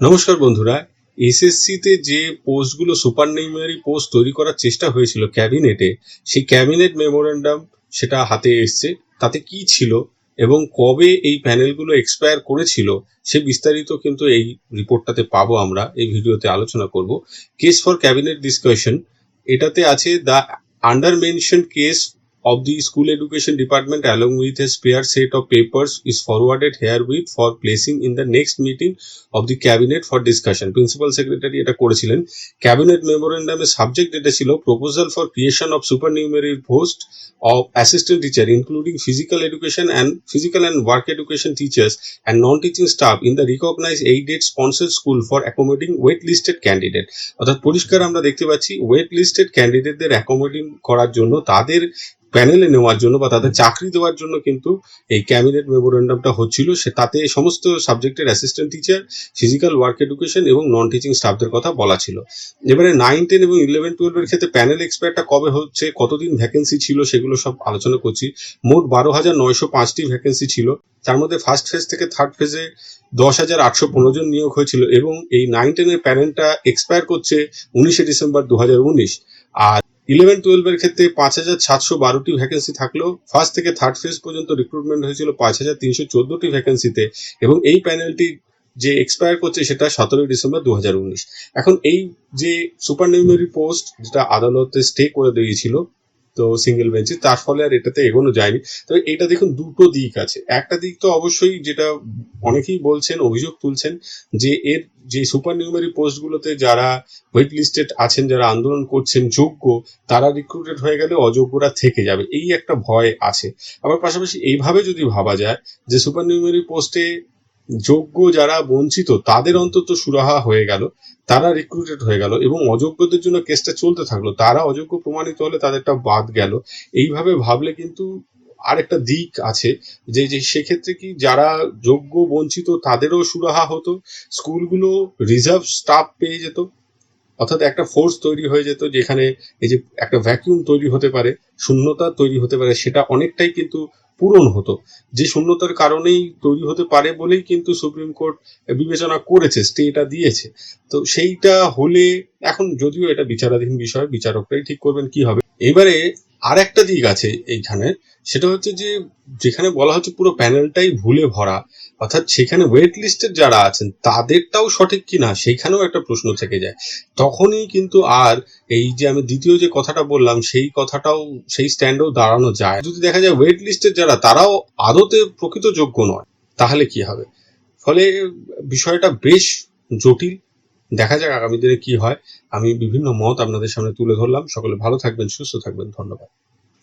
নমস্কার বন্ধুরা, এসএসসিতে যে পোস্টগুলো সুপার নিউমারি পোস্ট তৈরি করার চেষ্টা হয়েছিল ক্যাবিনেটে, সেই ক্যাবিনেট মেমোরেন্ডাম সেটা হাতে এসছে। তাতে কি ছিল এবং কবে এই প্যানেলগুলো এক্সপায়ার করেছিল, সে বিস্তারিত কিন্তু এই রিপোর্টটাতে পাবো আমরা, এই ভিডিওতে আলোচনা করব। কেস ফর ক্যাবিনেট ডিসকাশন, এটাতে আছে the under mention case of the school education department along with a spare set of papers is forwarded herewith for placing in the next meeting of the cabinet for discussion principal secretary এটা করেছিলেন cabinet মেমোরেন্ডামের subject এটা ছিল proposal for creation of supernumerary post of assistant teacher including physical education and physical and work education teachers and non-teaching staff in the recognized aided sponsored school for accommodating wait listed candidate অর্থাৎ পরিষ্কার আমরা দেখতে পাচ্ছি wait listed ক্যান্ডিডেটদের অ্যাকোমোডিং করার জন্য তাদের প্যানেলে নেওয়ার জন্য বা তাদের চাকরি দেওয়ার জন্য কিন্তু এই ক্যাবিনেট মেমোরেন্ডামটা হচ্ছিল। সে তাতে সমস্ত সাবজেক্টের assistant teacher physical work education এবং নন টিচিং স্টাফদের কথা বলা ছিল। এবারে নাইন টেন এবং ইলেভেন টুয়েলভের ক্ষেত্রে প্যানেল এক্সপায়ারটা কবে হচ্ছে, কতদিন ভ্যাকেন্সি ছিল সেগুলো সব আলোচনা করছি। মোট বারো হাজার নয়শো পাঁচটি ভ্যাকেন্সি ছিল। তার মধ্যে ফার্স্ট ফেজ থেকে থার্ড ফেজে দশ হাজার আটশো পনেরো জন নিয়োগ হয়েছিল এবং এই নাইন টেনের প্যানেলটা এক্সপায়ার করছে উনিশে ডিসেম্বর দু হাজার উনিশ। আর ইলেভেন টুয়েলভের ক্ষেত্রে পাঁচ হাজার সাতশো বারোটি ভ্যাকেন্সি থাকলেও ফার্স্ট থেকে থার্ড ফেজ পর্যন্ত রিক্রুটমেন্ট হয়েছিল পাঁচ হাজার তিনশো চোদ্দটি ভ্যাকেন্সিতে এবং এই প্যানেলটি যে এক্সপায়ার করছে সেটা সতেরোই ডিসেম্বর দু হাজার উনিশ। এখন এই যে সুপার নিউমারি পোস্ট যেটা আদালতে স্টে করে দিয়েছিল, তো সিঙ্গেল বেঞ্চে তার ফলে আর এটাতে এগোনো যায়নি। তবে এটা দেখুন দুটো দিক আছে। একটা দিক তো অবশ্যই যেটা অনেকেই বলছেন, অভিযোগ তুলছেন যে এর যে সুপার নিউমারি পোস্টগুলোতে যারা ওয়েট লিস্টেড আছেন, যারা আন্দোলন করছেন যোগ্য, তারা রিক্রুটেড হয়ে গেলে অযোগ্যরা থেকে যাবে। এই একটা ভয় আছে। আবার পাশাপাশি এইভাবে যদি ভাবা যায় যে সুপার নিউমারি পোস্টে যোগ্য যারা বঞ্চিত, তাদের অন্তত সুরাহা হয়ে গেল, তারা রিক্রুটেড হয়ে গেল এবং অযোগ্যদের জন্য কেসটা চলতে থাকল, তারা অযোগ্য প্রমাণিত হলে তাদেরটা বাদ গেল। এইভাবে ভাবলে কিন্তু আরেকটা দিক আছে যে যে সেক্ষেত্রে কি যারা যোগ্য বঞ্চিত তাদেরও সুরাহা হতো, স্কুলগুলো রিজার্ভ স্টাফ পেয়ে যেত, অর্থাৎ একটা ফোর্স তৈরি হয়ে যেত যেখানে এই যে একটা ভ্যাকিউম তৈরি হতে পারে, শূন্যতা তৈরি হতে পারে, সেটা অনেকটাই কিন্তু পূরণ হতো। যে শূন্যতার কারণেই তৈরি হতে পারে বলেই কিন্তু সুপ্রিম কোর্ট বিবেচনা করেছে, স্টেটা দিয়েছে। তো সেইটা হলে, এখন যদিও এটা বিচারাধীন বিষয়, বিচারকরাই ঠিক করবেন কি হবে। এবারে আর একটা দিক আছে এইখানে, সেটা হচ্ছে যে যেখানে বলা হচ্ছে পুরো প্যানেলটাই ভুলে ভরা, অর্থাৎ সেখানে ওয়েট লিস্টের যারা আছেন, তাদেরটাও সঠিক কিনা সেইখানেও একটা প্রশ্ন থেকে যায়। তখনই কিন্তু আর এই যে আমি দ্বিতীয় যে কথাটা বললাম, সেই কথাটাও, সেই স্ট্যান্ডেও দাঁড়ানো যায়। যদি দেখা যায় ওয়েট লিস্টের যারা, তারাও আদতে প্রকৃত যোগ্য নয়, তাহলে কি হবে? ফলে বিষয়টা বেশ জটিল। দেখা যাক আগামী দিনে কি হয়। আমি বিভিন্ন মত আপনাদের সামনে তুলে ধরলাম। সকলে ভালো থাকবেন, সুস্থ থাকবেন। ধন্যবাদ।